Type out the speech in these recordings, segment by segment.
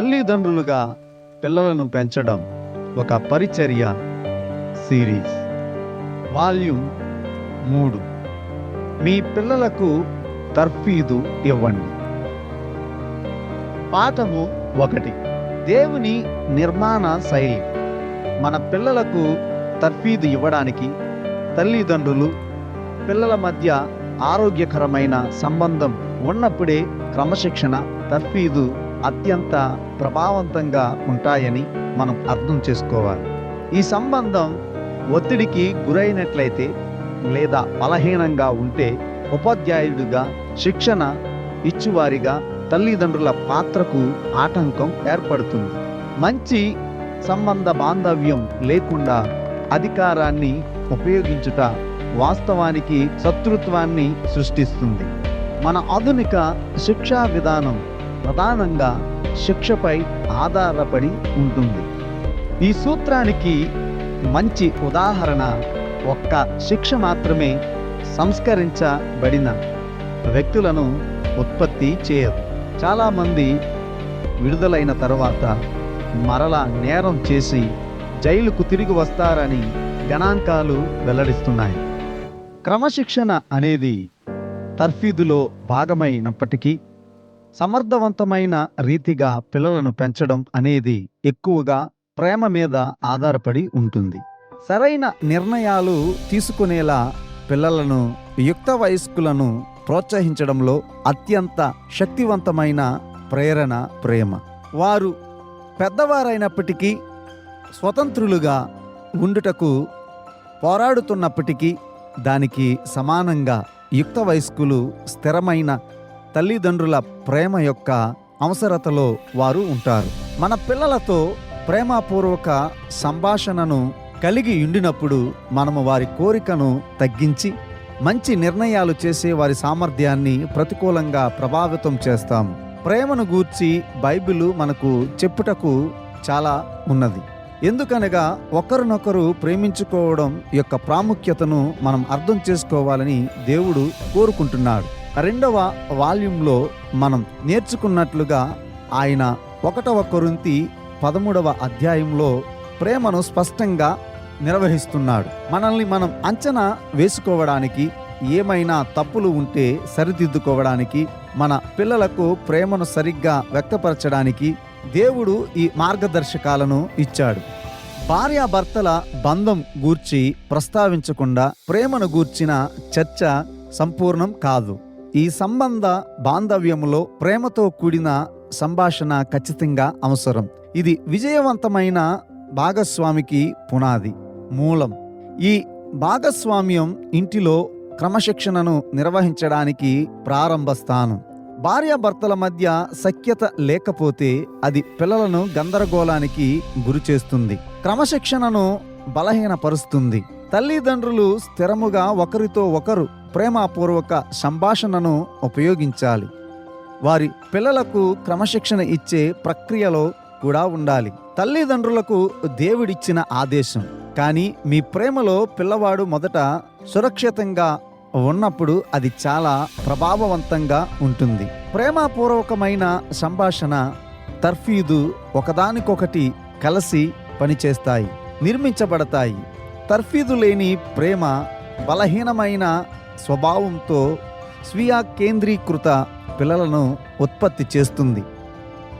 తల్లిదండ్రులుగా పిల్లలను పెంచడం ఒక పరిచర్య సిరీస్. వాల్యూమ్ మూడు. మీ పిల్లలకు తర్ఫీదు ఇవ్వండి. పాఠము ఒకటి. దేవుని నిర్మాణ శైలి. మన పిల్లలకు తర్ఫీదు ఇవ్వడానికి తల్లిదండ్రులు పిల్లల మధ్య ఆరోగ్యకరమైన సంబంధం ఉన్నప్పుడే క్రమశిక్షణ తర్ఫీదు అత్యంత ప్రభావవంతంగా ఉంటాయని మనం అర్థం చేసుకోవాలి. ఈ సంబంధం ఒత్తిడికి గురైనట్లయితే లేదా బలహీనంగా ఉంటే ఉపాధ్యాయుడిగా శిక్షణ ఇచ్చువారిగా తల్లిదండ్రుల పాత్రకు ఆటంకం ఏర్పడుతుంది. మంచి సంబంధ బాంధవ్యం లేకుండా అధికారాన్ని ఉపయోగించుట వాస్తవానికి శత్రుత్వాన్ని సృష్టిస్తుంది. మన ఆధునిక శిక్షా విధానం ప్రధానంగా శిక్షపై ఆధారపడి ఉంటుంది. ఈ సూత్రానికి మంచి ఉదాహరణ ఒక్క శిక్ష మాత్రమే సంస్కరించబడిన వ్యక్తులను ఉత్పత్తి చేయదు. చాలామంది విడుదలైన తర్వాత మరలా నేరం చేసి జైలుకు తిరిగి వస్తారని గణాంకాలు వెల్లడిస్తున్నాయి. క్రమశిక్షణ అనేది తర్ఫీదులో భాగమైనప్పటికీ సమర్థవంతమైన రీతిగా పిల్లలను పెంచడం అనేది ఎక్కువగా ప్రేమ మీద ఆధారపడి ఉంటుంది. సరైన నిర్ణయాలు తీసుకునేలా పిల్లలను యుక్త వయస్కులను ప్రోత్సహించడంలో అత్యంత శక్తివంతమైన ప్రేరణ ప్రేమ. వారు పెద్దవారైనప్పటికీ స్వతంత్రులుగా ఉండుటకు పోరాడుతున్నప్పటికీ దానికి సమానంగా యుక్త వయస్కులు స్థిరమైన తల్లిదండ్రుల ప్రేమ యొక్క అవసరతలో వారు ఉంటారు. మన పిల్లలతో ప్రేమపూర్వక సంభాషణను కలిగి ఉండినప్పుడు మనము వారి కోరికను తగ్గించి మంచి నిర్ణయాలు చేసే వారి సామర్థ్యాన్ని ప్రతికూలంగా ప్రభావితం చేస్తాం. ప్రేమను గూర్చి బైబిలు మనకు చెప్పుటకు చాలా ఉన్నది. ఎందుకనగా ఒకరినొకరు ప్రేమించుకోవడం యొక్క ప్రాముఖ్యతను మనం అర్థం చేసుకోవాలని దేవుడు కోరుకుంటున్నాడు. రెండవ వాల్యూంలో మనం నేర్చుకున్నట్లుగా ఆయన ఒకటవ కొరింతి పదమూడవ అధ్యాయంలో ప్రేమను స్పష్టంగా నిర్వహిస్తున్నాడు. మనల్ని మనం అంచనా వేసుకోవడానికి ఏమైనా తప్పులు ఉంటే సరిదిద్దుకోవడానికి మన పిల్లలకు ప్రేమను సరిగ్గా వ్యక్తపరచడానికి దేవుడు ఈ మార్గదర్శకాలను ఇచ్చాడు. భార్యాభర్తల బంధం గూర్చి ప్రస్తావించకుండా ప్రేమను గూర్చిన చర్చ సంపూర్ణం కాదు. ఈ సంబంధ బాంధవ్యములో ప్రేమతో కూడిన సంభాషణ ఖచ్చితంగా అవసరం. ఇది విజయవంతమైన భాగస్వామికి పునాది మూలం. ఈ భాగస్వామ్యం ఇంటిలో క్రమశిక్షణను నిర్వహించడానికి ప్రారంభ స్థానం. భార్యాభర్తల మధ్య సఖ్యత లేకపోతే అది పిల్లలను గందరగోళానికి గురిచేస్తుంది. క్రమశిక్షణను బలహీనపరుస్తుంది. తల్లిదండ్రులు స్థిరముగా ఒకరితో ఒకరు ప్రేమపూర్వక సంభాషణను ఉపయోగించాలి. వారి పిల్లలకు క్రమశిక్షణ ఇచ్చే ప్రక్రియలో కూడా ఉండాలి. తల్లిదండ్రులకు దేవుడిచ్చిన ఆదేశం. కానీ మీ ప్రేమలో పిల్లవాడు మొదట సురక్షితంగా ఉన్నప్పుడు అది చాలా ప్రభావవంతంగా ఉంటుంది. ప్రేమపూర్వకమైన సంభాషణ తర్ఫీదు ఒకదానికొకటి కలిసి పనిచేస్తాయి. నిర్మించబడతాయి. తర్ఫీదు లేని ప్రేమ బలహీనమైన స్వభావంతో స్వీయ కేంద్రీకృత పిల్లలను ఉత్పత్తి చేస్తుంది.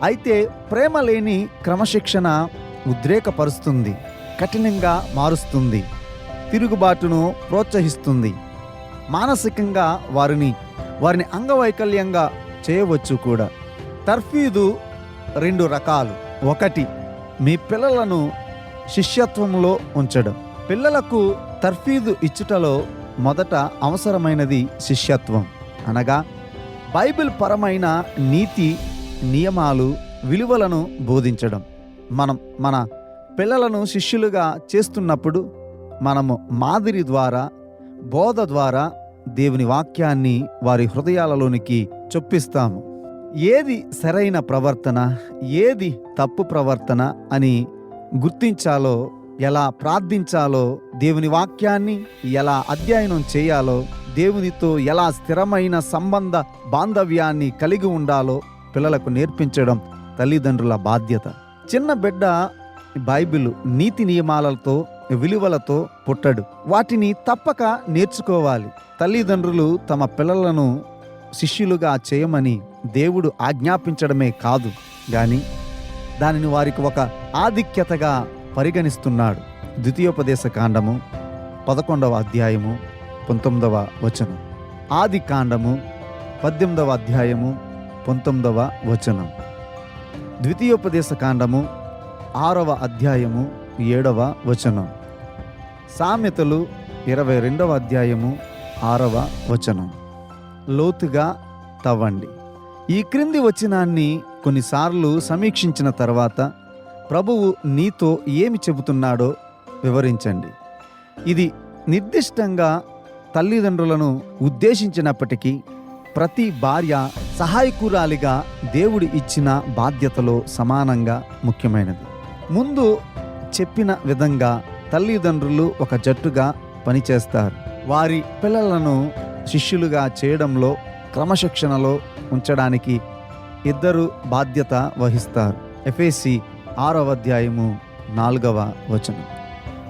అయితే ప్రేమ లేని క్రమశిక్షణ ఉద్రేకపరుస్తుంది కఠినంగా మారుస్తుంది తిరుగుబాటును ప్రోత్సహిస్తుంది. మానసికంగా వారిని వారిని అంగవైకల్యంగా చేయవచ్చు కూడా. తర్ఫీదు రెండు రకాలు. ఒకటి మీ పిల్లలను శిష్యత్వంలో ఉంచడం. పిల్లలకు తర్ఫీదు ఇచ్చుటలో మొదట అవసరమైనది శిష్యత్వం. అనగా బైబిల్ పరమైన నీతి నియమాలు విలువలను బోధించడం. మనం మన పిల్లలను శిష్యులుగా చేస్తున్నప్పుడు మనము మాదిరి ద్వారా బోధ ద్వారా దేవుని వాక్యాన్ని వారి హృదయాలలోనికి చొప్పిస్తాము. ఏది సరైన ప్రవర్తన ఏది తప్పు ప్రవర్తన అని గుర్తించాలో ఎలా ప్రార్థించాలో దేవుని వాక్యాన్ని ఎలా అధ్యయనం చేయాలో దేవునితో ఎలా స్థిరమైన సంబంధ బాంధవ్యాన్ని కలిగి ఉండాలో పిల్లలకు నేర్పించడం తల్లిదండ్రుల బాధ్యత. చిన్న బిడ్డ బైబిల్ నీతి నియమాలతో విలువలతో పుట్టడు. వాటిని తప్పక నేర్చుకోవాలి. తల్లిదండ్రులు తమ పిల్లలను శిష్యులుగా చేయమని దేవుడు ఆజ్ఞాపించడమే కాదు. కానీ దానిని వారికి ఒక ఆధిక్యతగా పరిగణిస్తున్నాడు. ద్వితీయోపదేశ కాండము పదకొండవ అధ్యాయము పంతొమ్మిదవ వచనం. ఆది కాండము పద్దెనిమిదవ అధ్యాయము పంతొమ్మిదవ వచనం. ద్వితీయోపదేశ కాండము ఆరవ అధ్యాయము ఏడవ వచనం. సామెతలు ఇరవై రెండవ అధ్యాయము ఆరవ వచనం. లోతుగా తవ్వండి. ఈ క్రింది వచనాన్ని కొన్నిసార్లు సమీక్షించిన తర్వాత ప్రభువు నీతో ఏమి చెబుతున్నాడో వివరించండి. ఇది నిర్దిష్టంగా తల్లిదండ్రులను ఉద్దేశించినప్పటికీ ప్రతి భార్య సహాయకురాలిగా దేవుడు ఇచ్చిన బాధ్యతలో సమానంగా ముఖ్యమైనది. ముందు చెప్పిన విధంగా తల్లిదండ్రులు ఒక జట్టుగా పనిచేస్తారు. వారి పిల్లలను శిష్యులుగా చేయడంలో క్రమశిక్షణలో ఉంచడానికి ఇద్దరు బాధ్యత వహిస్తారు. ఎఫ్ఏసి ఆరవ అధ్యాయము నాలుగవ వచనం.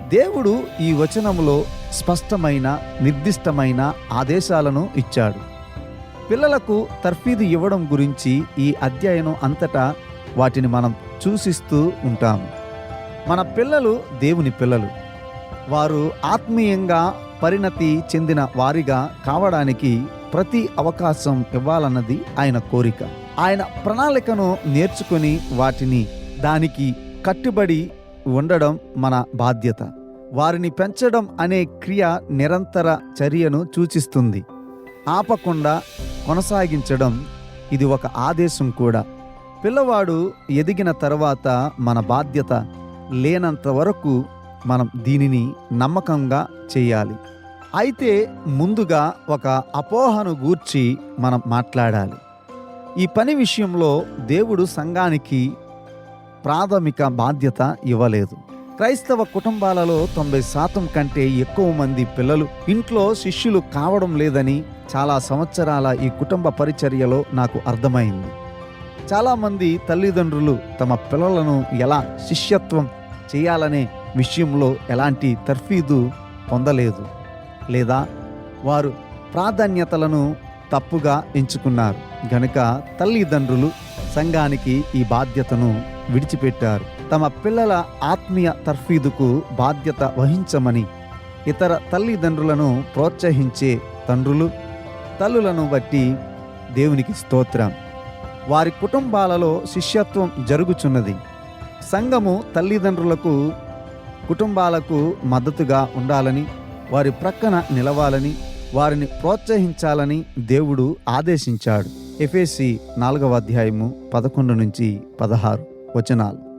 దేవుడు ఈ వచనంలో స్పష్టమైన నిర్దిష్టమైన ఆదేశాలను ఇచ్చాడు. పిల్లలకు తర్ఫీదు ఇవ్వడం గురించి ఈ అధ్యయనం అంతటా వాటిని మనం చూసిస్తూ ఉంటాము. మన పిల్లలు దేవుని పిల్లలు. వారు ఆత్మీయంగా పరిణతి చెందిన వారిగా కావడానికి ప్రతి అవకాశం ఇవ్వాలన్నది ఆయన కోరిక. ఆయన ప్రణాళికను నేర్చుకొని వాటిని దానికి కట్టుబడి ఉండడం మన బాధ్యత. వారిని పెంచడం అనే క్రియ నిరంతర చర్యను సూచిస్తుంది. ఆపకుండా కొనసాగించడం ఇది ఒక ఆదేశం కూడా. పిల్లవాడు ఎదిగిన తర్వాత మన బాధ్యత లేనంత వరకు మనం దీనిని నమ్మకంగా చేయాలి. అయితే ముందుగా ఒక అపోహను గూర్చి మనం మాట్లాడాలి. ఈ పని విషయంలో దేవుడు సంఘానికి ప్రాథమిక బాధ్యత ఇవ్వలేదు. క్రైస్తవ కుటుంబాలలో తొంభై శాతం కంటే ఎక్కువ మంది పిల్లలు ఇంట్లో శిష్యులు కావడం లేదని చాలా సంవత్సరాల ఈ కుటుంబ పరిచర్యలో నాకు అర్థమైంది. చాలామంది తల్లిదండ్రులు తమ పిల్లలను ఎలా శిష్యత్వం చేయాలనే విషయంలో ఎలాంటి తర్ఫీదు పొందలేదు లేదా వారు ప్రాధాన్యతలను తప్పుగా ఎంచుకున్నారు. గనుక తల్లిదండ్రులు సంఘానికి ఈ బాధ్యతను విడిచిపెట్టారు. తమ పిల్లల ఆత్మీయ తర్ఫీదుకు బాధ్యత వహించమని ఇతర తల్లిదండ్రులను ప్రోత్సహించే తండ్రులు తల్లులను బట్టి దేవునికి స్తోత్రం. వారి కుటుంబాలలో శిష్యత్వం జరుగుచున్నది. సంఘము తల్లిదండ్రులకు కుటుంబాలకు మద్దతుగా ఉండాలని వారి ప్రక్కన నిలవాలని వారిని ప్రోత్సహించాలని దేవుడు ఆదేశించాడు. ఎఫ్ఎసి నాలుగవ అధ్యాయము పదకొండు నుంచి పదహారు. వచనాలు.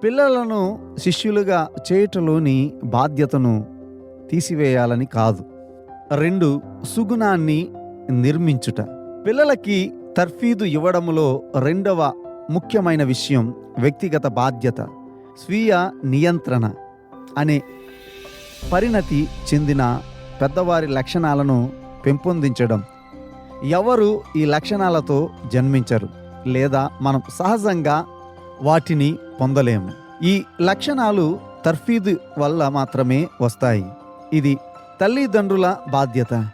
పిల్లలను శిష్యులుగా చేయటలోని బాధ్యతను తీసివేయాలని కాదు. రెండు సుగుణాన్ని నిర్మించుట. పిల్లలకి తర్ఫీదు ఇవ్వడంలో రెండవ ముఖ్యమైన విషయం వ్యక్తిగత బాధ్యత స్వీయ నియంత్రణ అనే పరిణతి చెందిన పెద్దవారి లక్షణాలను పెంపొందించడం. ఎవరు ఈ లక్షణాలతో జన్మించరు లేదా మనం సహజంగా వాటిని పొందలేము. ఈ లక్షణాలు తర్ఫీదు వల్ల మాత్రమే వస్తాయి. ఇది తల్లిదండ్రుల బాధ్యత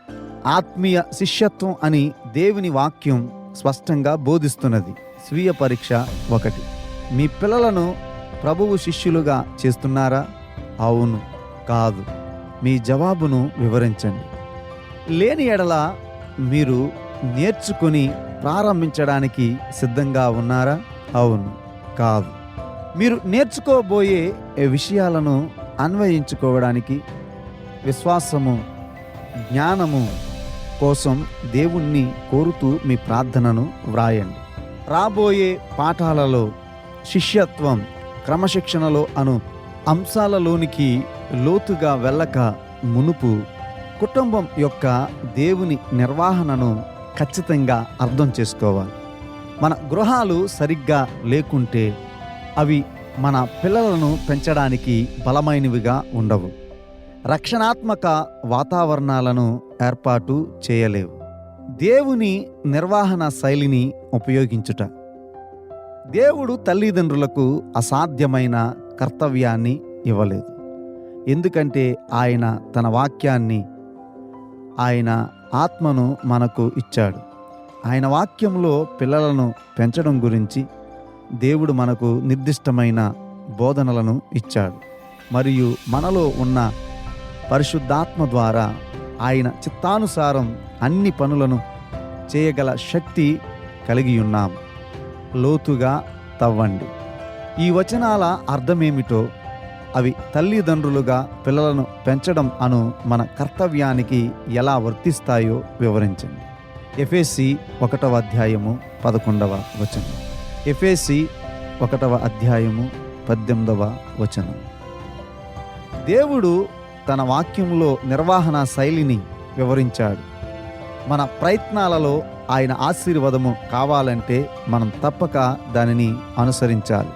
ఆత్మీయ శిష్యత్వం అని దేవుని వాక్యం స్పష్టంగా బోధిస్తున్నది. స్వీయ పరీక్ష ఒకటి. మీ పిల్లలను ప్రభువు శిష్యులుగా చేస్తున్నారా? అవును కాదు. మీ జవాబును వివరించండి. లేని ఎడల మీరు నేర్చుకుని ప్రారంభించడానికి సిద్ధంగా ఉన్నారా? అవును. కాదు. మీరు నేర్చుకోబోయే విషయాలను అన్వయించుకోవడానికి విశ్వాసము జ్ఞానము కోసం దేవుణ్ణి కోరుతూ మీ ప్రార్థనను వ్రాయండి. రాబోయే పాఠాలలో శిష్యత్వం క్రమశిక్షణలో అను అంశాలలోనికి లోతుగా వెళ్ళక మునుపు కుటుంబం యొక్క దేవుని నిర్వహణను ఖచ్చితంగా అర్థం చేసుకోవాలి. మన గృహాలు సరిగ్గా లేకుంటే అవి మన పిల్లలను పెంచడానికి బలమైనవిగా ఉండవు. రక్షణాత్మక వాతావరణాలను ఏర్పాటు చేయలేవు. దేవుని నిర్వహణ శైలిని ఉపయోగించుట. దేవుడు తల్లిదండ్రులకు అసాధ్యమైన కర్తవ్యాన్ని ఇవ్వలేదు. ఎందుకంటే ఆయన తన వాక్యాన్ని ఆయన ఆత్మను మనకు ఇచ్చాడు. ఆయన వాక్యంలో పిల్లలను పెంచడం గురించి దేవుడు మనకు నిర్దిష్టమైన బోధనలను ఇచ్చాడు. మరియు మనలో ఉన్న పరిశుద్ధాత్మ ద్వారా ఆయన చిత్తానుసారం అన్ని పనులను చేయగల శక్తి కలిగి ఉన్నాం. లోతుగా తవ్వండి. ఈ వచనాల అర్థమేమిటో అవి తల్లిదండ్రులుగా పిల్లలను పెంచడం అను మన కర్తవ్యానికి ఎలా వర్తిస్తాయో వివరించండి. ఎఫ్ఎసి ఒకటవ అధ్యాయము పదకొండవ వచనం. ఎఫ్ఎసి ఒకటవ అధ్యాయము పద్దెనిమిదవ వచనం. దేవుడు తన వాక్యంలో నిర్వహణ శైలిని వివరించాడు. మన ప్రయత్నాలలో ఆయన ఆశీర్వాదము కావాలంటే మనం తప్పక దానిని అనుసరించాలి.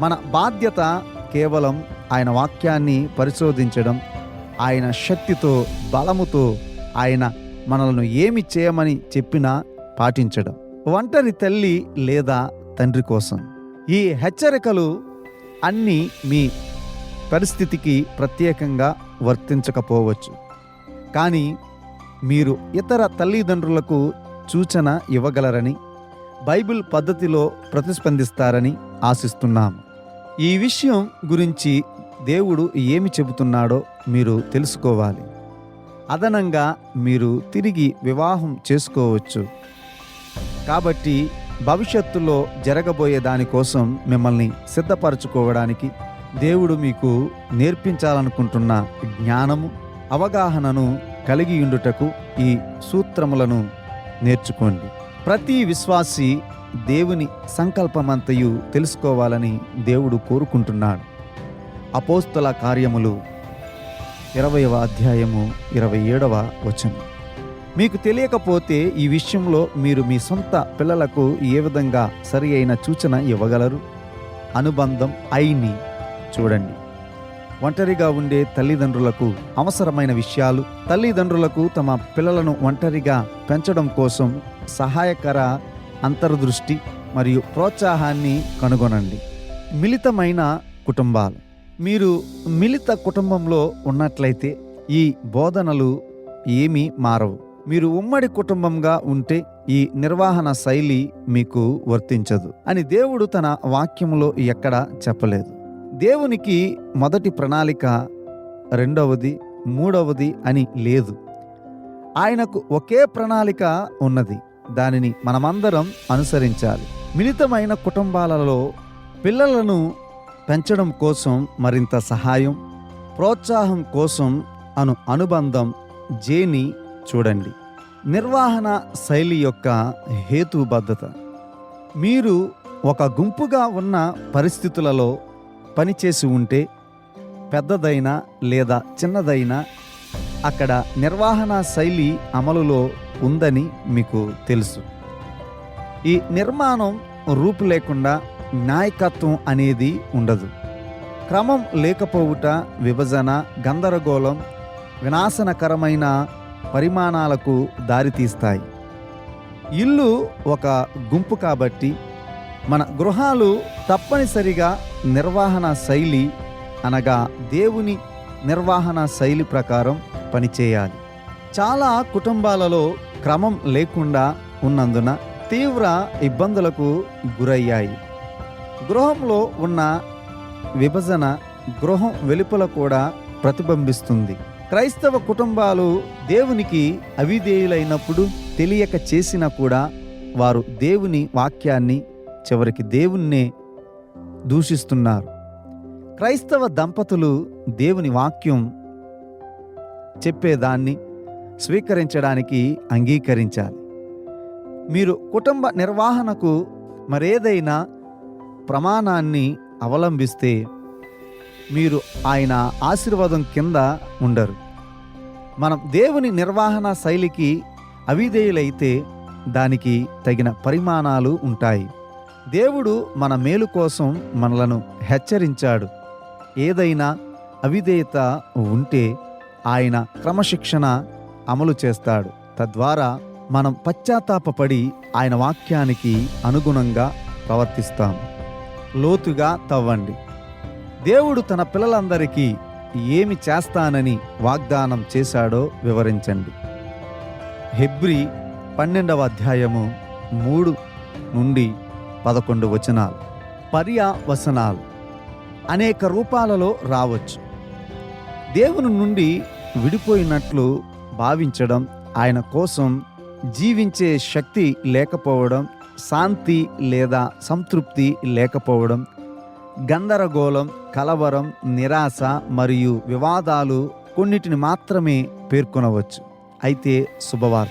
మన బాధ్యత కేవలం ఆయన వాక్యాన్ని పరిశోధించడం ఆయన శక్తితో బలముతో ఆయన మనలను ఏమి చేయమని చెప్పినా పాటించడం. ఒంటరి తల్లి లేదా తండ్రి కోసం. ఈ హెచ్చరికలు అన్నీ మీ పరిస్థితికి ప్రత్యేకంగా వర్తించకపోవచ్చు. కానీ మీరు ఇతర తల్లిదండ్రులకు సూచన ఇవ్వగలరని బైబిల్ పద్ధతిలో ప్రతిస్పందిస్తారని ఆశిస్తున్నాం ఈ విషయం గురించి దేవుడు ఏమి చెబుతున్నాడో మీరు తెలుసుకోవాలి. అదనంగా మీరు తిరిగి వివాహం చేసుకోవచ్చు. కాబట్టి భవిష్యత్తులో జరగబోయే దానికోసం మిమ్మల్ని సిద్ధపరచుకోవడానికి దేవుడు మీకు నేర్పించాలనుకుంటున్న జ్ఞానము అవగాహనను కలిగి ఉండుటకు ఈ సూత్రములను నేర్చుకోండి. ప్రతి విశ్వాసి దేవుని సంకల్పమంతయు తెలుసుకోవాలని దేవుడు కోరుకుంటున్నాడు. అపోస్తుల కార్యములు ఇరవయవ అధ్యాయము ఇరవై ఏడవ వచనం. మీకు తెలియకపోతే ఈ విషయంలో మీరు మీ సొంత పిల్లలకు ఏ విధంగా సరి అయిన సూచన ఇవ్వగలరు? అనుబంధం ఐని చూడండి. ఒంటరిగా ఉండే తల్లిదండ్రులకు అవసరమైన విషయాలు తల్లిదండ్రులకు తమ పిల్లలను ఒంటరిగా పెంచడం కోసం సహాయకర అంతర్దృష్టి మరియు ప్రోత్సాహాన్ని కనుగొనండి. మిళితమైన కుటుంబాలు. మీరు మిళిత కుటుంబంలో ఉన్నట్లయితే ఈ బోధనలు ఏమీ మారవు. మీరు ఉమ్మడి కుటుంబంగా ఉంటే ఈ నిర్వహణ శైలి మీకు వర్తించదు. అని దేవుడు తన వాక్యంలో ఎక్కడా చెప్పలేదు. దేవునికి మొదటి ప్రణాళిక రెండవది మూడవది అని లేదు. ఆయనకు ఒకే ప్రణాళిక ఉన్నది. దానిని మనమందరం అనుసరించాలి. మిళితమైన కుటుంబాలలో పిల్లలను పెంచడం కోసం మరింత సహాయం ప్రోత్సాహం కోసం అను అనుబంధం జేని చూడండి. నిర్వహణ శైలి యొక్క హేతుబద్ధత మీరు ఒక గుంపుగా ఉన్న పరిస్థితులలో పనిచేసి ఉంటే పెద్దదైనా లేదా చిన్నదైనా అక్కడ నిర్వహణ శైలి అమలులో ఉందని మీకు తెలుసు. ఈ నిర్మాణం రూపు లేకుండా నాయకత్వం అనేది ఉండదు. క్రమం లేకపోవుట విభజన గందరగోళం వినాశనకరమైన పరిమాణాలకు దారితీస్తాయి. ఇల్లు ఒక గుంపు కాబట్టి మన గృహాలు తప్పనిసరిగా నిర్వహణ శైలి అనగా దేవుని నిర్వహణ శైలి ప్రకారం పనిచేయాలి. చాలా కుటుంబాలలో క్రమం లేకుండా ఉన్నందున తీవ్ర ఇబ్బందులకు గురయ్యాయి. గృహంలో ఉన్న విభజన గృహం వెలుపల కూడా ప్రతిబింబిస్తుంది. క్రైస్తవ కుటుంబాలు దేవునికి అవిధేయులైనప్పుడు తెలియక చేసినా కూడా వారు దేవుని వాక్యాన్ని చివరికి దేవుణ్ణే దూషిస్తున్నారు. క్రైస్తవ దంపతులు దేవుని వాక్యం చెప్పేదాన్ని స్వీకరించడానికి అంగీకరించాలి. మీరు కుటుంబ నిర్వహణకు మరేదైనా ప్రమాణాన్ని అవలంబిస్తే మీరు ఆయన ఆశీర్వాదం కింద ఉండరు. మనం దేవుని నిర్వహణ శైలికి అవిధేయులైతే దానికి తగిన పరిమాణాలు ఉంటాయి. దేవుడు మన మేలు కోసం మనలను హెచ్చరించాడు. ఏదైనా అవిధేయత ఉంటే ఆయన క్రమశిక్షణ అమలు చేస్తాడు. తద్వారా మనం పశ్చాత్తాపపడి ఆయన వాక్యానికి అనుగుణంగా ప్రవర్తిస్తాము లోతుగా తవ్వండి. దేవుడు తన పిల్లలందరికీ ఏమి చేస్తానని వాగ్దానం చేశాడో వివరించండి. హెబ్రి పన్నెండవ అధ్యాయము మూడు నుండి పదకొండు వచనాలు. పర్యావసనాలు అనేక రూపాలలో రావచ్చు. దేవుని నుండి విడిపోయినట్లు భావించడం ఆయన కోసం జీవించే శక్తి లేకపోవడం శాంతి లేదా సంతృప్తి లేకపోవడం గందరగోళం కలవరం నిరాశ మరియు వివాదాలు కొన్నిటిని మాత్రమే పేర్కొనవచ్చు. అయితే శుభవార్త.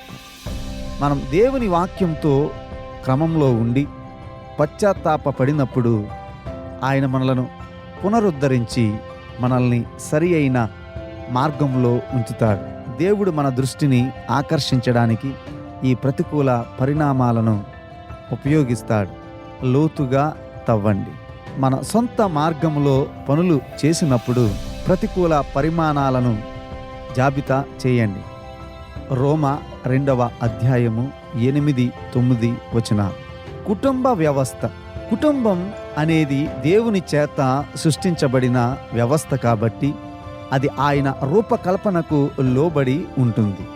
మనం దేవుని వాక్యంతో క్రమంలో ఉండి పశ్చాత్తాపపడినప్పుడు ఆయన మనలను పునరుద్ధరించి మనల్ని సరి అయిన మార్గంలో ఉంచుతాడు. దేవుడు మన దృష్టిని ఆకర్షించడానికి ఈ ప్రతికూల పరిణామాలను ఉపయోగిస్తాడు. లోతుగా తవ్వండి. మన సొంత మార్గంలో పనులు చేసినప్పుడు ప్రతికూల పరిమాణాలను జాబితా చేయండి. రోమ రెండవ అధ్యాయము ఎనిమిది తొమ్మిది వచన. కుటుంబ వ్యవస్థ. కుటుంబం అనేది దేవుని చేత సృష్టించబడిన వ్యవస్థ కాబట్టి అది ఆయన రూపకల్పనకు లోబడి ఉంటుంది.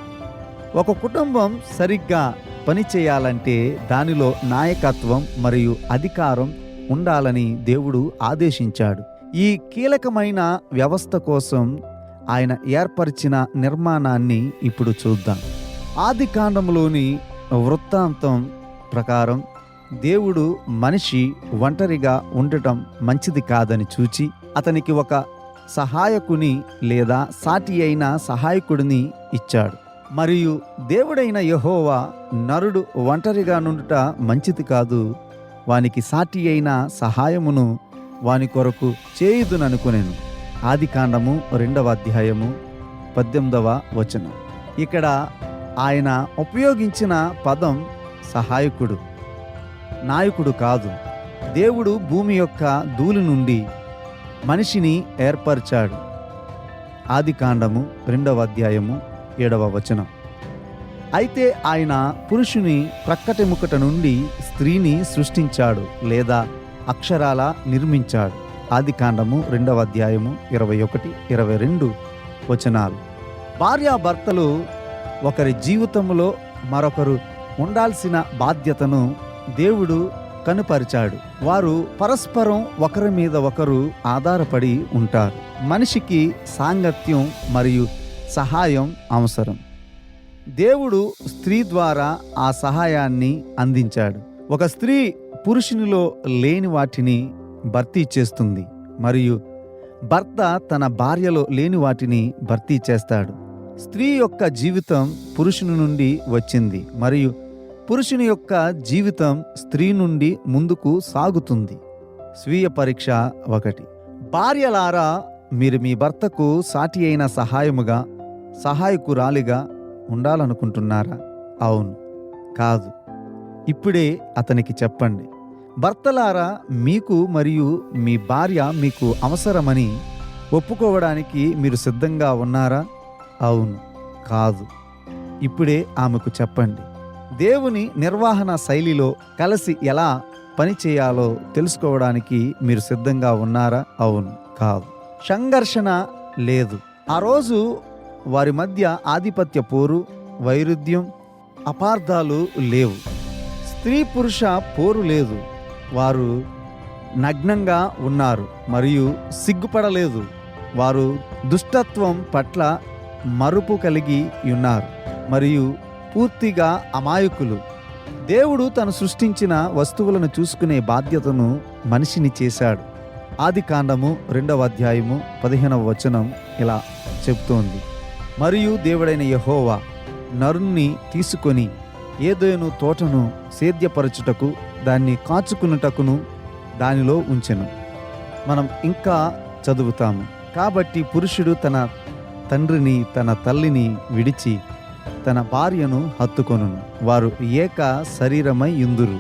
ఒక కుటుంబం సరిగ్గా పని చేయాలంటే దానిలో నాయకత్వం మరియు అధికారం ఉండాలని దేవుడు ఆదేశించాడు. ఈ కీలకమైన వ్యవస్థ కోసం ఆయన ఏర్పరిచిన నిర్మాణాన్ని ఇప్పుడు చూద్దాం. ఆది కాండంలోని వృత్తాంతం ప్రకారం దేవుడు మనిషి ఒంటరిగా ఉండటం మంచిది కాదని చూచి అతనికి ఒక సహాయకుని లేదా సాటి అయిన సహాయకుడిని ఇచ్చాడు. మరియు దేవుడైన యహోవా నరుడు ఒంటరిగా నుండుట మంచిది కాదు. వానికి సాటి అయిన సహాయమును వాని కొరకు చేయుదుననుకునేను. ఆది కాండము రెండవ అధ్యాయము పద్దెనిమిదవ వచనం. ఇక్కడ ఆయన ఉపయోగించిన పదం సహాయకుడు నాయకుడు కాదు. దేవుడు భూమి యొక్క ధూళి నుండి మనిషిని ఏర్పరిచాడు. ఆది కాండము రెండవ అధ్యాయము ఏడవ వచనం. అయితే ఆయన పురుషుని ప్రక్కటి ముక్కట నుండి స్త్రీని సృష్టించాడు లేదా అక్షరాల నిర్మించాడు. ఆది కాండము రెండవ అధ్యాయము ఇరవై ఒకటి ఇరవై రెండు వచనాలు. భార్యాభర్తలు ఒకరి జీవితంలో మరొకరు ఉండాల్సిన బాధ్యతను దేవుడు కనుపరిచాడు. వారు పరస్పరం ఒకరి మీద ఒకరు ఆధారపడి ఉంటారు. మనిషికి సాంగత్యం మరియు సహాయం అవసరం. దేవుడు స్త్రీ ద్వారా ఆ సహాయాన్ని అందించాడు. ఒక స్త్రీ పురుషునిలో లేని వాటిని భర్తీ చేస్తుంది. మరియు భర్త తన భార్యలో లేని వాటిని భర్తీ చేస్తాడు. స్త్రీ యొక్క జీవితం పురుషుని నుండి వచ్చింది. మరియు పురుషుని యొక్క జీవితం స్త్రీ నుండి ముందుకు సాగుతుంది. స్వీయ పరీక్ష ఒకటి. భార్యలారా మీరు మీ భర్తకు సాటి అయిన సహాయముగా సహాయకురాలిగా ఉండాలనుకుంటున్నారా? అవును. కాదు. ఇప్పుడే అతనికి చెప్పండి. భర్తలారా మీకు మరియు మీ భార్య మీకు అవసరమని ఒప్పుకోవడానికి మీరు సిద్ధంగా ఉన్నారా? అవును. కాదు. ఇప్పుడే ఆమెకు చెప్పండి. దేవుని నిర్వహణ శైలిలో కలిసి ఎలా పని చేయాలో తెలుసుకోవడానికి మీరు సిద్ధంగా ఉన్నారా? అవును. కాదు. సంఘర్షణ లేదు. ఆ రోజు వారి మధ్య ఆధిపత్య పోరు వైరుధ్యం అపార్థాలు లేవు. స్త్రీ పురుష పోరు లేదు. వారు నగ్నంగా ఉన్నారు మరియు సిగ్గుపడలేదు. వారు దుష్టత్వం పట్ల మరుపు కలిగి ఉన్నారు మరియు పూర్తిగా అమాయకులు. దేవుడు తను సృష్టించిన వస్తువులను చూసుకునే బాధ్యతను మనిషిని చేశాడు. ఆది కాండము రెండవ అధ్యాయము పదిహేనవ వచనం ఇలా చెబుతోంది. మరియు దేవుడైన యహోవా నరుణ్ణి తీసుకొని ఏదోను తోటను సేద్యపరచుటకు దాన్ని కాచుకున్నటకును దానిలో ఉంచెను. మనం ఇంకా చదువుతాము. కాబట్టి పురుషుడు తన తండ్రిని తన తల్లిని విడిచి తన భార్యను హత్తుకొనును. వారు ఏక శరీరమై యుందురు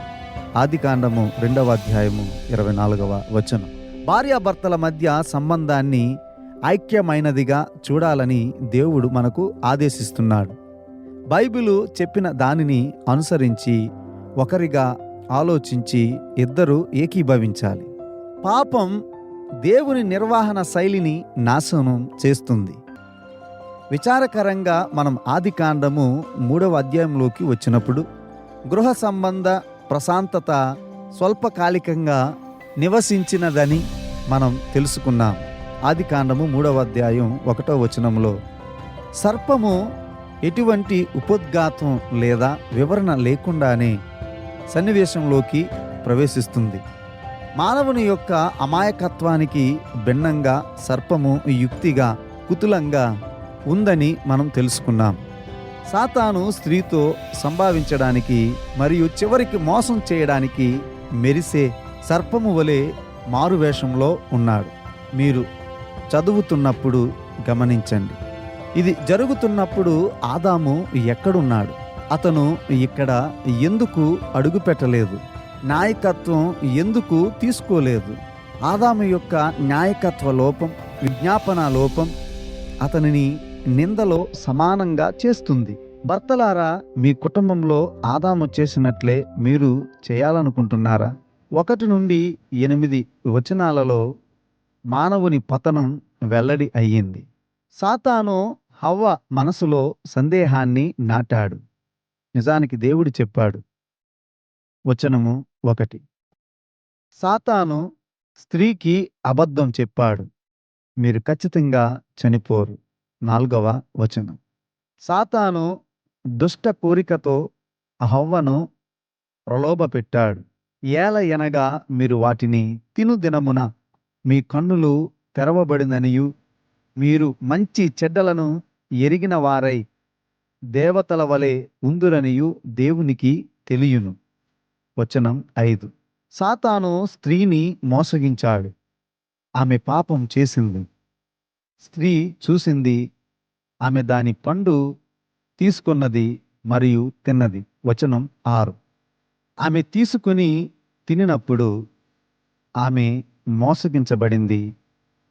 ఆదికాండము రెండవ అధ్యాయము ఇరవై నాలుగవ వచనం. భార్యాభర్తల మధ్య సంబంధాన్ని ఐక్యమైనదిగా చూడాలని దేవుడు మనకు ఆదేశిస్తున్నాడు. బైబిలు చెప్పిన దానిని అనుసరించి ఒకరిగా ఆలోచించి ఇద్దరు ఏకీభవించాలి. పాపం దేవుని నిర్వహణ శైలిని నాశనం చేస్తుంది. విచారకరంగా మనం ఆదికాండము మూడవ అధ్యాయంలోకి వచ్చినప్పుడు గృహ సంబంధ ప్రశాంతత స్వల్పకాలికంగా నివసించినదని మనం తెలుసుకున్నాం. ఆదికాండము మూడవ అధ్యాయం ఒకటో వచనంలో సర్పము ఎటువంటి ఉపోద్ఘాతం లేదా వివరణ లేకుండానే సన్నివేశంలోకి ప్రవేశిస్తుంది. మానవుని యొక్క అమాయకత్వానికి భిన్నంగా సర్పము యుక్తిగా కుతులంగా ఉందని మనం తెలుసుకున్నాం. సాతాను స్త్రీతో సంభావించడానికి మరియు చివరికి మోసం చేయడానికి మెరిసే సర్పము వలె మారువేషంలో ఉన్నాడు. మీరు చదువుతున్నప్పుడు గమనించండి. ఇది జరుగుతున్నప్పుడు ఆదాము ఎక్కడున్నాడు? అతను ఇక్కడ ఎందుకు అడుగుపెట్టలేదు? నాయకత్వం ఎందుకు తీసుకోలేదు? ఆదాము యొక్క నాయకత్వ లోపం విజ్ఞాపన లోపం అతనిని నిందలో సమానంగా చేస్తుంది. భర్తలారా మీ కుటుంబంలో ఆదాము చేసినట్లే మీరు చేయాలనుకుంటున్నారా? ఒకటి నుండి ఎనిమిది వచనాలలో మానవుని పతనం వెల్లడి అయ్యింది. సాతాను హవ్వ మనసులో సందేహాన్ని నాటాడు. నిజానికి దేవుడు చెప్పాడు. వచనము ఒకటి. సాతాను స్త్రీకి అబద్ధం చెప్పాడు. మీరు ఖచ్చితంగా చనిపోరు. నాలుగవ వచనం. సాతాను దుష్ట కోరికతో హవ్వను ప్రలోభపెట్టాడు. ఏల ఎనగా మీరు వాటిని తిను దినమున మీ కన్నులు తెరవబడిననియు మీరు మంచి చెడ్డలను ఎరిగిన వారై దేవతల వలె ఉందురనియు దేవునికి తెలియను. వచనం ఐదు. సాతాను స్త్రీని మోసగించాడు. ఆమె పాపం చేసింది. స్త్రీ చూసింది. ఆమె దాని పండు తీసుకున్నది మరియు తిన్నది. వచనం ఆరు. ఆమె తీసుకుని తినినప్పుడు ఆమె మోసగించబడింది.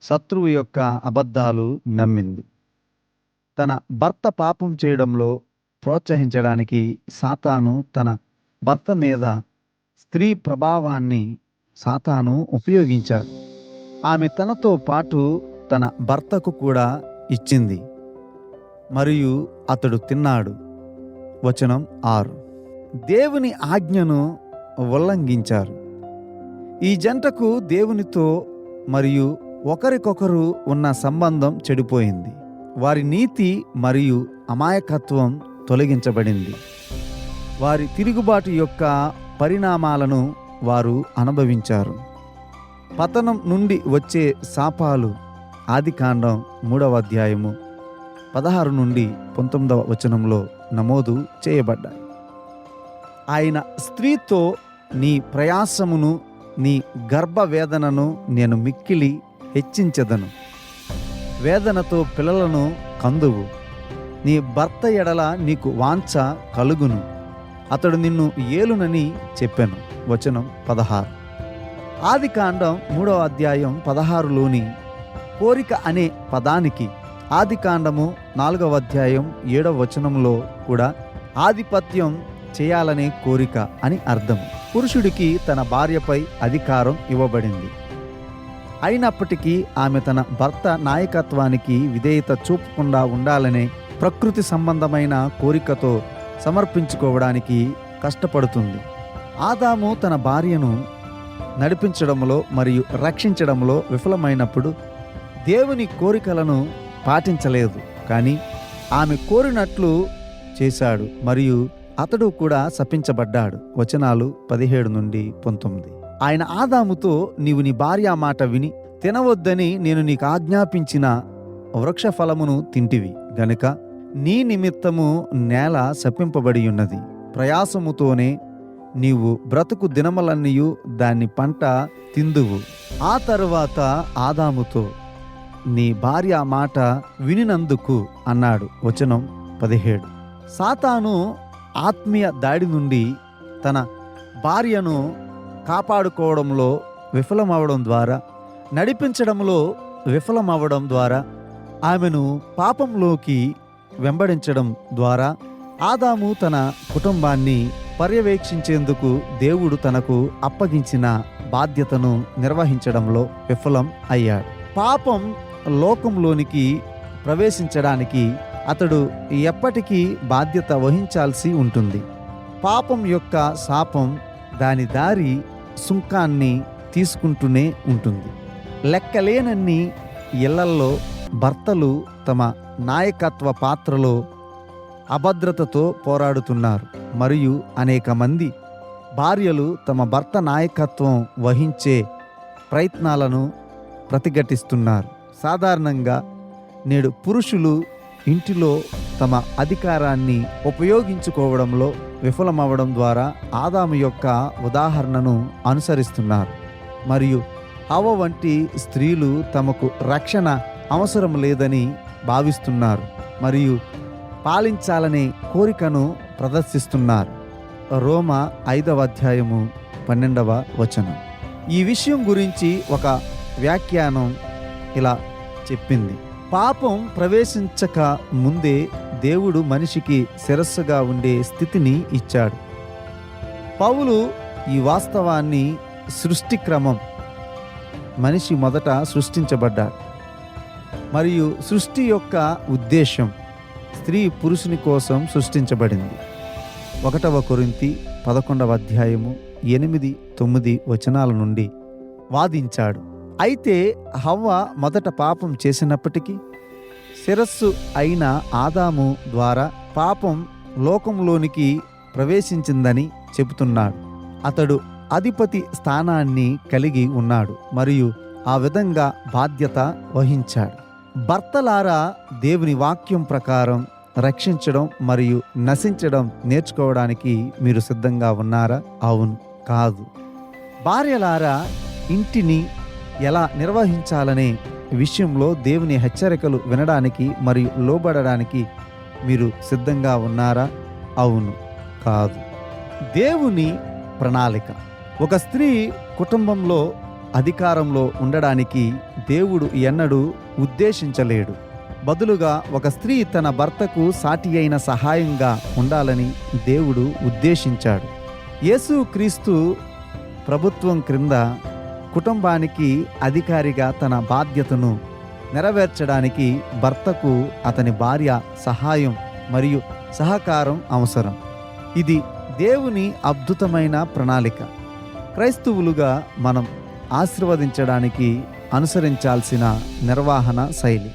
శత్రువు యొక్క అబద్ధాలు నమ్మింది. తన భర్త పాపం చేయడంలో ప్రోత్సహించడానికి సాతాను తన భర్త మీద స్త్రీ ప్రభావాన్ని సాతాను ఉపయోగించాడు. ఆమె తనతో పాటు తన భర్తకు కూడా ఇచ్చింది. మరియు అతడు తిన్నాడు. వచనం ఆరు. దేవుని ఆజ్ఞను ఉల్లంఘించారు. ఈ జంటకు దేవునితో మరియు ఒకరికొకరు ఉన్న సంబంధం చెడిపోయింది. వారి నీతి మరియు అమాయకత్వం తొలగించబడింది. వారి తిరుగుబాటు యొక్క పరిణామాలను వారు అనుభవించారు. పతనం నుండి వచ్చే శాపాలు ఆదికాండం మూడవ అధ్యాయము పదహారు నుండి పంతొమ్మిదవ వచనంలో నమోదు చేయబడ్డాయి. ఆయన స్త్రీతో నీ ప్రయాసమును నీ గర్భ వేదనను నేను మిక్కిలి హెచ్చించదను. వేదనతో పిల్లలను కందువు. నీ భర్త ఎడల నీకు వాంఛ కలుగును. అతడు నిన్ను ఏలునని చెప్పాను. వచనం పదహారు. ఆది కాండం మూడవ అధ్యాయం పదహారులోని కోరిక అనే పదానికి ఆది కాండము నాలుగవ అధ్యాయం ఏడవ వచనంలో కూడా ఆధిపత్యం చేయాలనే కోరిక అని అర్థం పురుషుడికి తన భార్యపై అధికారం ఇవ్వబడింది. అయినప్పటికీ ఆమె తన భర్త నాయకత్వానికి విధేయత చూపకుండా ఉండాలనే ప్రకృతి సంబంధమైన కోరికతో సమర్పించుకోవడానికి కష్టపడుతుంది. ఆదాము తన భార్యను నడిపించడంలో మరియు రక్షించడంలో విఫలమైనప్పుడు దేవుని కోరికలను పాటించలేదు. కానీ ఆమె కోరినట్లు చేశాడు మరియు అతడు కూడా శపించబడ్డాడు. వచనాలు పదిహేడు నుండి పంతొమ్మిది. ఆయన ఆదాముతో నీవు నీ భార్య మాట విని తినవద్దని నేను నీకు ఆజ్ఞాపించిన వృక్ష ఫలమును తింటివి. గనుక నీ నిమిత్తము నేల శపింపబడి ఉన్నది. ప్రయాసముతోనే నీవు బ్రతుకు దినములన్నీయు దాన్ని పంట తిందువు. ఆ తరువాత ఆదాముతో నీ భార్య మాట వినినందుకు అన్నాడు. వచనం పదిహేడు. సాతాను ఆత్మీయ దాడి నుండి తన భార్యను కాపాడుకోవడంలో విఫలమవడం ద్వారా నడిపించడంలో విఫలమవడం ద్వారా ఆమెను పాపంలోకి వెంబడించడం ద్వారా ఆదాము తన కుటుంబాన్ని పర్యవేక్షించేందుకు దేవుడు తనకు అప్పగించిన బాధ్యతను నిర్వహించడంలో విఫలం అయ్యాడు. పాపం లోకంలోనికి ప్రవేశించడానికి అతడు ఎప్పటికీ బాధ్యత వహించాల్సి ఉంటుంది. పాపం యొక్క శాపం దాని దారి సుంకాన్ని తీసుకుంటూనే ఉంటుంది. లెక్కలేనన్ని ఇళ్ళల్లో భర్తలు తమ నాయకత్వ పాత్రలో అభద్రతతో పోరాడుతున్నారు. మరియు అనేక మంది భార్యలు తమ భర్త నాయకత్వం వహించే ప్రయత్నాలను ప్రతిఘటిస్తున్నారు. సాధారణంగా నేడు పురుషులు ఇంటిలో తమ అధికారాన్ని ఉపయోగించుకోవడంలో విఫలమవ్వడం ద్వారా ఆదాము యొక్క ఉదాహరణను అనుసరిస్తున్నారు. మరియు హవ వంటి స్త్రీలు తమకు రక్షణ అవసరం లేదని భావిస్తున్నారు. మరియు పాలించాలనే కోరికను ప్రదర్శిస్తున్నారు. రోమ ఐదవ అధ్యాయము పన్నెండవ వచనం. ఈ విషయం గురించి ఒక వ్యాఖ్యానం ఇలా చెప్పింది. పాపం ప్రవేశించక ముందే దేవుడు మనిషికి శిరస్సుగా ఉండే స్థితిని ఇచ్చాడు. పౌలు ఈ వాస్తవాన్ని సృష్టి క్రమం మనిషి మొదట సృష్టించబడ్డాడు మరియు సృష్టి యొక్క ఉద్దేశం స్త్రీ పురుషుని కోసం సృష్టించబడింది. ఒకటవ కొరింతి పదకొండవ అధ్యాయము ఎనిమిది తొమ్మిది వచనాల నుండి వాదించాడు. అయితే హవ్వ మొదట పాపం చేసినప్పటికీ శిరస్సు అయిన ఆదాము ద్వారా పాపం లోకంలోనికి ప్రవేశించిందని చెబుతున్నాడు. అతడు అధిపతి స్థానాన్ని కలిగి ఉన్నాడు మరియు ఆ విధంగా బాధ్యత వహించాడు. భర్తలారా దేవుని వాక్యం ప్రకారం రక్షించడం మరియు నశించడం నేర్చుకోవడానికి మీరు సిద్ధంగా ఉన్నారా? అవును కాదు. భార్యలారా ఇంటిని ఎలా నిర్వహించాలనే విషయంలో దేవుని హెచ్చరికలు వినడానికి మరియు లోబడడానికి మీరు సిద్ధంగా ఉన్నారా? అవును కాదు. దేవుని ప్రణాళిక. ఒక స్త్రీ కుటుంబంలో అధికారంలో ఉండడానికి దేవుడు ఎన్నడూ ఉద్దేశించలేడు. బదులుగా ఒక స్త్రీ తన భర్తకు సాటి అయిన సహాయంగా ఉండాలని దేవుడు ఉద్దేశించాడు. యేసు క్రీస్తు ప్రభుత్వం క్రింద కుటుంబానికి అధికారిగా తన బాధ్యతను నెరవేర్చడానికి భర్తకు అతని భార్య సహాయం మరియు సహకారం అవసరం. ఇది దేవుని అద్భుతమైన ప్రణాళిక. క్రైస్తవులుగా మనం ఆశీర్వదించడానికి అనుసరించాల్సిన నిర్వహణ శైలి.